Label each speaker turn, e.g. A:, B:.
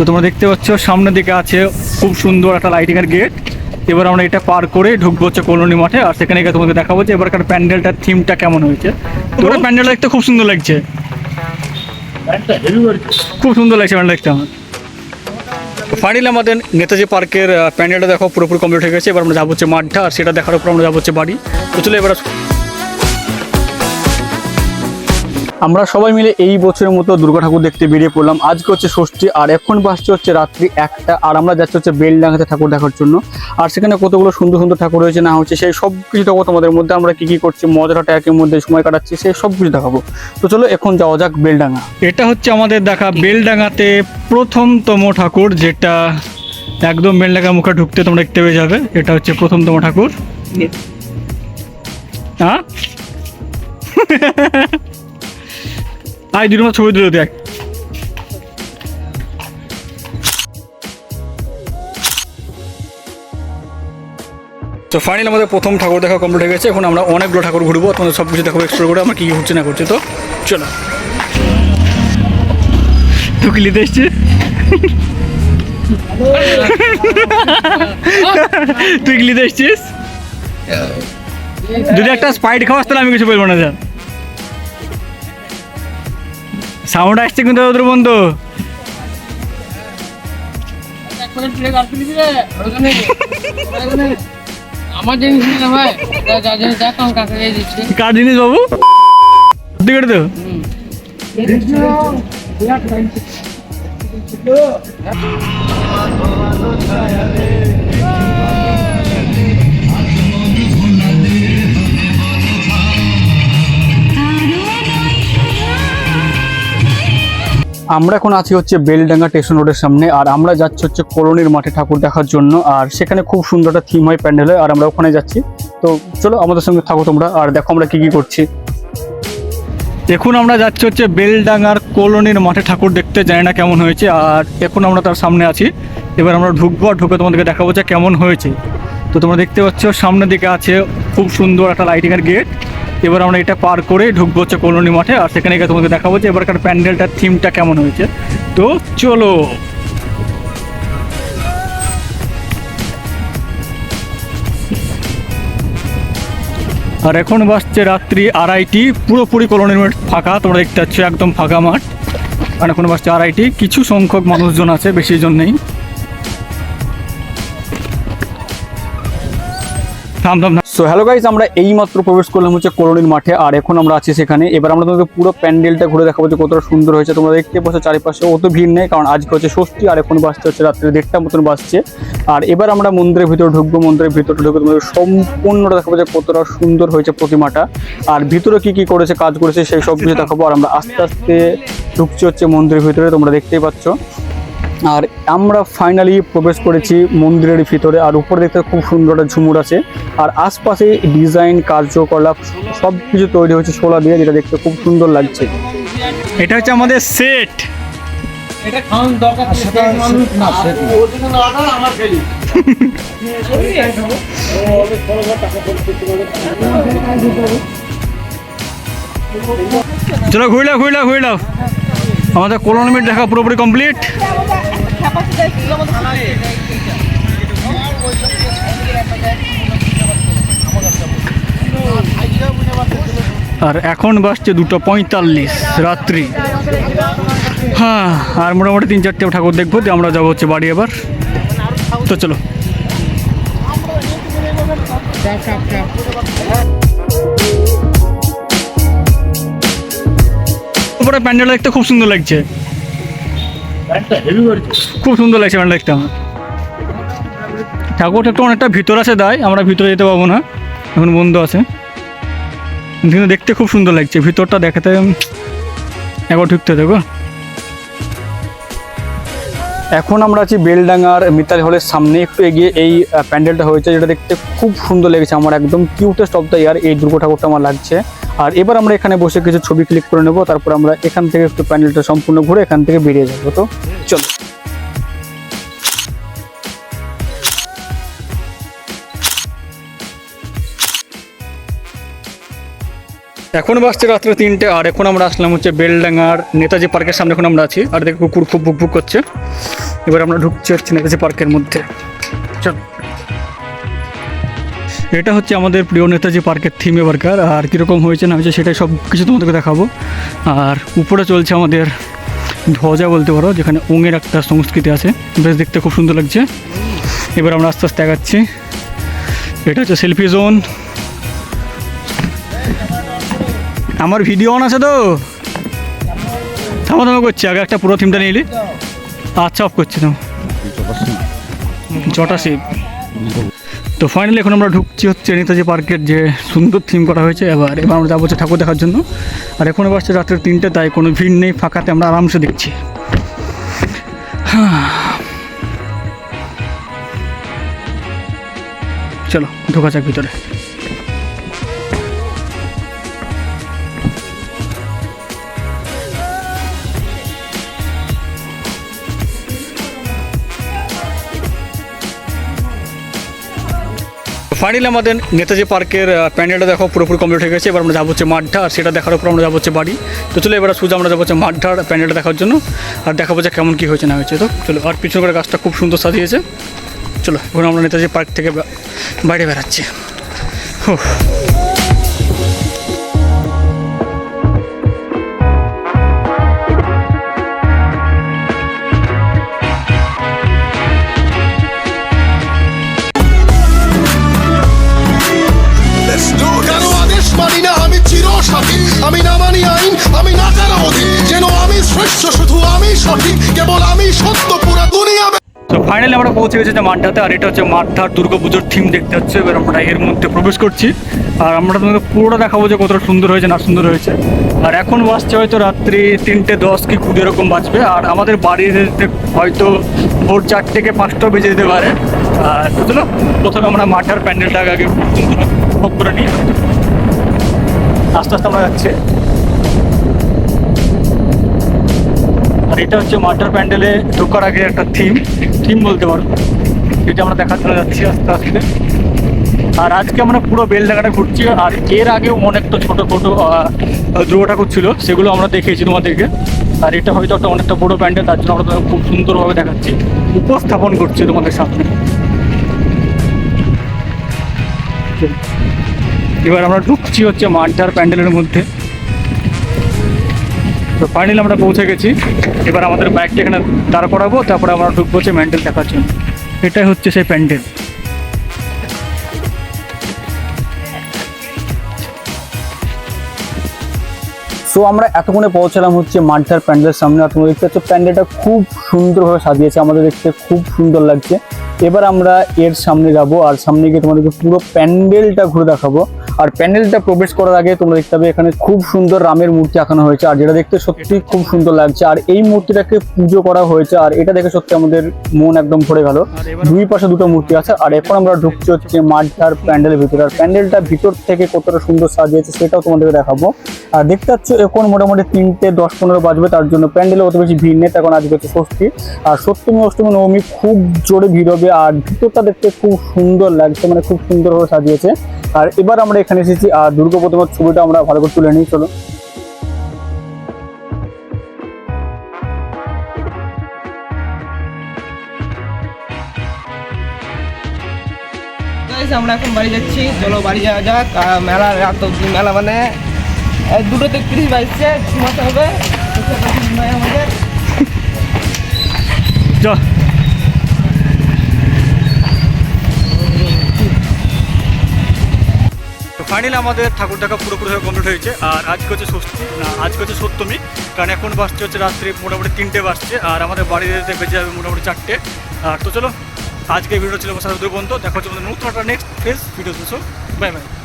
A: তো তোমরা দেখতে পাচ্ছ সামনের দিকে আছে খুব সুন্দর একটা লাইটিং এর গেট এবার আমরা এটা পার করে ঢুকবো হচ্ছে কলোনি মাঠে আর সেখানে গিয়ে তোমাকে দেখাবো যে এবারকার প্যান্ডেলটার থিমটা কেমন হয়েছে। তো প্যান্ডেলটা দেখতে খুব সুন্দর লাগছে। খুব সুন্দর লাগছে প্যান্ডেল দেখতে আমার। ফাইনালি আমাদের নেতাজি পার্কের প্যান্ডেলটা দেখো পুরোপুরি কমপ্লিট হয়ে গেছে। এবার আমরা যাব হচ্ছে মাঠটা আর সেটা দেখার উপর আমরা যাব হচ্ছে বাড়ি। তো চলো এবার আমরা সবাই মিলে এই বছরের মতো দুর্গা ঠাকুর দেখতে বেরিয়ে পড়লাম। আজকে হচ্ছে ষষ্ঠী আর এখন বাসছে হচ্ছে রাত্রি একটা আর আমরা যাচ্ছি হচ্ছে বেলডাঙ্গাতে ঠাকুর দেখার জন্য। আর সেখানে কতগুলো সুন্দর সুন্দর ঠাকুর রয়েছে না হচ্ছে সেই সব কিছু দেখাবো তোমাদের মধ্যে। আমরা কি কি করছি মজাটা একের মধ্যে সময় কাটাচ্ছি সেই সব কিছু দেখাবো। তো চলো এখন যাওয়া যাক বেলডাঙ্গা। এটা হচ্ছে আমাদের দেখা বেলডাঙ্গাতে প্রথমতম ঠাকুর যেটা একদম বেলডাঙ্গা মুখে ঢুকতে তোমরা দেখতে পেয়ে যাবে। এটা হচ্ছে প্রথমতম ঠাকুর। হ্যাঁ? আই দুটো আমার ছবি তুলে দেখ। তো ফাইনাল আমাদের প্রথম ঠাকুর দেখা কমপ্লিট হয়ে গেছে। এখন আমরা অনেকগুলো ঠাকুর ঘুরবো। তোমাদের সব কিছু দেখাবো এক্সপ্লোর করে আমরা কী কী ঘুরছি না করছি তো চলো। তুই কি নিতে এসছিস তুই নিতে এসছিস? যদি একটা স্পাইট খাওয়াস তাহলে আমি কিছু বলব না স্যার সাউন্ড আসছে কিন্তু ওদের বন্ধু।
B: আমার জিনিস না ভাই যা যা জিনিস দেখ আমি কাকে দিচ্ছি।
A: কার জিনিস বাবু? সত্যি করে তো? আমরা এখন আছি হচ্ছে বেলডাঙ্গা স্টেশন রোডের সামনে, আর আমরা যাচ্ছি হচ্ছে কলোনির মাঠে ঠাকুর দেখার জন্য, আর সেখানে খুব সুন্দর একটা থিম হয় প্যান্ডেল হয়, আর আমরা ওখানে যাচ্ছি। তো চলো আমাদের সঙ্গে থাকো তোমরা, আর দেখো আমরা কি কি করছি। এখন আমরা যাচ্ছি হচ্ছে বেলডাঙ্গার কলোনির মাঠে ঠাকুর দেখতে, জানি না কেমন হয়েছে, আর এখন আমরা তার সামনে আছি। এবার আমরা ঢুকবো, আর ঢুকে তোমাদেরকে দেখাবো যে কেমন হয়েছে। তো তোমরা দেখতে পাচ্ছ, সামনের দিকে আছে খুব সুন্দর একটা লাইটিং এর গেট এবার আমরা এটা পার করে ঢুকবো হচ্ছে কলোনি মাঠে, আর সেখানে গিয়ে তোমাকে দেখাবো যে এবারকার প্যান্ডেলটার থিমটা কেমন হয়েছে। তো চলো। আর এখন বাসছে রাত্রি আড়াইটি, পুরোপুরি কলোনির মাঠ ফাঁকা, তোমরা দেখতে পাচ্ছ একদম ফাঁকা মাঠ। আর এখন বাসছে আড়াইটি, কিছু সংখ্যক মানুষজন আছে, বেশি জন নেই। থাম থাম। সো হ্যালো গাইজ আমরা এইমাত্র প্রবেশ করলাম হচ্ছে কলোনির মাঠে আর এখন আমরা আছি সেখানে। এবার আমরা তোমাদের পুরো প্যান্ডেলটা ঘুরে দেখাবো যে কতটা সুন্দর হয়েছে। তোমরা দেখতে পাচ্ছ চারিপাশে অত ভিড় নেই কারণ আজকে হচ্ছে ষষ্ঠী আর এখন বাসতে হচ্ছে রাত্রে দেড়টা মতন বাসছে। আর এবার আমরা মন্দিরের ভিতরে ঢুকবো মন্দিরের ভিতরে ঢুকে তোমাদের সম্পূর্ণটা দেখাবো যে কতটা সুন্দর হয়েছে প্রতিমাটা। আর ভিতরে কি কি করেছে কাজ করেছে সেই সব কিছু দেখাবো। আর আমরা আস্তে আস্তে ঢুকছি হচ্ছে মন্দিরের ভিতরে তোমরা দেখতেই পাচ্ছ। আর আমরা ফাইনালি প্রবেশ করেছি মন্দিরের ভিতরে আর উপরে দেখতে খুব সুন্দর একটা ঝুমুর আছে। আর আশপাশে ডিজাইন কার্যকলাপ সব কিছু তৈরি হয়েছে শোলা দিয়ে যেটা দেখতে খুব সুন্দর লাগছে। এটা হচ্ছে আমাদের সেট
B: এটা খাওয়ান দরকার সেটা না। আমার ফেলি
A: চলো ঘুরলাও ঘুরলাও ঘুরলাও আমাদের কলোনিমিট দেখা পুরোপুরি কমপ্লিট আর এখন বাসছে দুটো পঁয়তাল্লিশ, রাত্রি। হ্যাঁ আর মোটামুটি তিন চারটে ঠাকুর দেখব, দিয়ে আমরা যাব হচ্ছে বাড়ি এবার। তো চলো। উপরে প্যান্ডেল দেখতে খুব সুন্দর লাগছে। খুব সুন্দর লাগছে প্যান্ডেল দেখতে আমার। ঠাকুরটা একটু অনেকটা ভিতর আছে দায় আমরা ভিতরে যেতে পাবো না। এখন বন্ধ আছে। কিন্তু দেখতে খুব সুন্দর লাগছে ভিতরটা দেখাতে একবার ঢুকতে দেখো এখন আমরা আছি বেলডাঙ্গার মিতালি হলের সামনে একটু এগিয়ে এই প্যান্ডেলটা হয়েছে যেটা দেখতে খুব সুন্দর লেগেছে আমার একদম কিউটেস্ট অফ দ্য ইয়ার এই দুর্গা ঠাকুরটা আমার লাগছে। আর এবার আমরা এখানে বসে কিছু ছবি ক্লিক করে নেব, তারপর আমরা এখান থেকে একটু প্যান্ডেলটা সম্পূর্ণ ঘুরে এখান থেকে বেরিয়ে যাব তো। চলো। এখন বাজছে রাত্রে তিনটে, আর এখন আমরা আসলাম হচ্ছে বেলডাঙ্গার নেতাজি পার্কের সামনে, এখন আমরা আছি। আর দেখো কুকুর খুব বুক বুক করছে। এবার আমরা ঢুকছি হচ্ছে নেতাজি পার্কের মধ্যে। চল। এটা হচ্ছে আমাদের প্রিয় নেতাজি পার্কের থিম এবারকার আর কীরকম হয়েছে না হয়েছে সেটাই সব কিছু তোমাদেরকে দেখাবো। আর উপরে চলছে আমাদের ধ্বজা বলতে পারো, যেখানে ওঙের একটা সংস্কৃতি আছে। বেশ দেখতে খুব সুন্দর লাগছে। এবার আমরা আস্তে আস্তে আগাচ্ছি। এটা হচ্ছে সেলফি জোন আমার ভিডিও অন আছে তো? থামা থামা করছি, আগে একটা পুরো থিমটা নিয়ে এলি। আচ্ছা অফ করছি তো। জটা শিব তো ফাইনালি এখন আমরা ঢুকছি হচ্ছে নেতাজি পার্কের যে সুন্দর থিম করা হয়েছে। এবার এবার আমরা যাব হচ্ছে ঠাকুর দেখার জন্য। আর এখন বাসছে রাত্রে তিনটে, তাই কোনো ভিড় নেই, ফাঁকাতে আমরা আরামসে দেখছি। চলো, ঢোকা যাক ভিতরে। ফাইনালি আমাদের নেতাজি পার্কের প্যান্ডেলটা দেখো পুরোপুরি কমপ্লিট হয়ে গেছে। এবার আমরা যাব হচ্ছে মাঠটা আর সেটা দেখার উপর আমরা যাব হচ্ছে বাড়ি। তো চলো এবার সোজা আমরা যাব হচ্ছে মাঠটার প্যান্ডেলটা দেখার জন্য, আর দেখাবো যে কেমন কী হয়েছে না হয়েছে। তো চলো, আর পিছনে করে গাছটা খুব সুন্দর সাজিয়েছে। চলো, এখন আমরা নেতাজি পার্ক থেকে বাইরে বেড়াচ্ছি। হুহ। ফাইনালি আমরা পৌঁছে গেছি যে মাঠটাতে আর এটা হচ্ছে মাঠটার দুর্গাপুজোর থিম দেখতে হচ্ছে, এবার আমরা এর মধ্যে প্রবেশ করছি। আর আমরা তোমাকে পুরোটা দেখাবো যে কতটা সুন্দর হয়েছে, না সুন্দর হয়েছে। আর এখন বাজছে হয়তো রাত্রি তিনটে দশ কি কুড়ি এরকম বাজবে, আর আমাদের বাড়িতে হয়তো ভোর চার থেকে পাঁচটা বেজে যেতে পারে। আর চলো, প্রথমে আমরা মাঠার প্যান্ডেলটাকে আগে করে নিই। আস্তে আস্তে আমরা যাচ্ছি। এটা হচ্ছে মাটার প্যান্ডেলে ঢোকার আগে একটা থিম থিম বলতে পারো। এটা আমরা জন্য যাচ্ছি আস্তে আস্তে। আর আজকে আমরা পুরো বেল বেলডাঙ্গাটা ঘুরছি, আর এর আগেও অনেকটা ছোটো ছোটো ধ্রুব ঠাকুর ছিল, সেগুলো আমরা দেখেছি তোমাদেরকে। আর এটা হয়তো একটা অনেকটা বড়ো প্যান্ডেল, তার জন্য আমরা খুব সুন্দরভাবে দেখাচ্ছি। উপস্থাপন করছি তোমাদের সামনে। এবার আমরা ঢুকছি হচ্ছে মাঠটার প্যান্ডেলের মধ্যে। তো ফাইনালি আমরা পৌঁছে গেছি। এবার আমাদের বাইকটা এখানে দাঁড় করাবো, তারপরে আমরা ঢুকবো হচ্ছে প্যান্ডেল দেখার জন্য। এটাই হচ্ছে সেই প্যান্ডেল সো আমরা এতক্ষণে পৌঁছালাম হচ্ছে মাঠটার প্যান্ডেলের সামনে। আর তোমরা দেখতে পাচ্ছ, প্যান্ডেলটা খুব সুন্দরভাবে সাজিয়েছে। আমাদের দেখতে খুব সুন্দর লাগছে। এবার আমরা এর সামনে যাব আর সামনে গিয়ে তোমাদেরকে পুরো প্যান্ডেলটা ঘুরে দেখাবো। আর প্যান্ডেলটা প্রবেশ করার আগে তোমরা দেখতে পাবে এখানে খুব সুন্দর রামের মূর্তি আঁকানো হয়েছে আর যেটা দেখতে সত্যি খুব সুন্দর লাগছে। আর এই মূর্তিটাকে পুজো করা হয়েছে আর এটা দেখে সত্যি আমাদের মন একদম ভরে গেল। দুই পাশে দুটো মূর্তি আছে আর এখন আমরা ঢুকছি হচ্ছে মাঠটার প্যান্ডেলের ভিতরে। আর প্যান্ডেলটা ভিতর থেকে কতটা সুন্দর সাজিয়েছে সেটাও তোমাদেরকে দেখাবো। আর দেখতে পাচ্ছ, এখন মোটামুটি তিনটে দশ পনেরো বাজবে, তার জন্য প্যান্ডেলে অত বেশি ভিড় নেই তখন আজকে হচ্ছে ষষ্ঠী। আর সপ্তমী অষ্টমী নবমী খুব জোরে ভিড় হবে, আর ভিতরটা দেখতে খুব সুন্দর লাগছে মানে খুব সুন্দরভাবে সাজিয়েছে। আর এবার আমরা এখানে এসেছি, আর দুর্গা প্রতিমার ছবিটা আমরা ভালো করে তুলে নিই, চলো।
C: আমরা এখন বাড়ি যাচ্ছি, চলো বাড়ি যাওয়া যাক মেলা রাত মেলা মানে দুটো তেত্রিশ বাইশে ঘুমাতে হবে? আমাদের
A: ফাইনালি আমাদের ঠাকুর দেখা পুরোপুরিভাবে কমপ্লিট হয়েছে আর আজকে হচ্ছে ষষ্ঠী না আজকে হচ্ছে সপ্তমী কারণ এখন বাসছে হচ্ছে রাত্রি মোটামুটি তিনটে বাসছে আর আমাদের বাড়ি যেতে বেজে যাবে মোটামুটি চারটে। আর তো চলো আজকে ভিডিও ছিল সাথে পর্যন্ত দেখা হচ্ছে আমাদের নতুন একটা next face video bye bye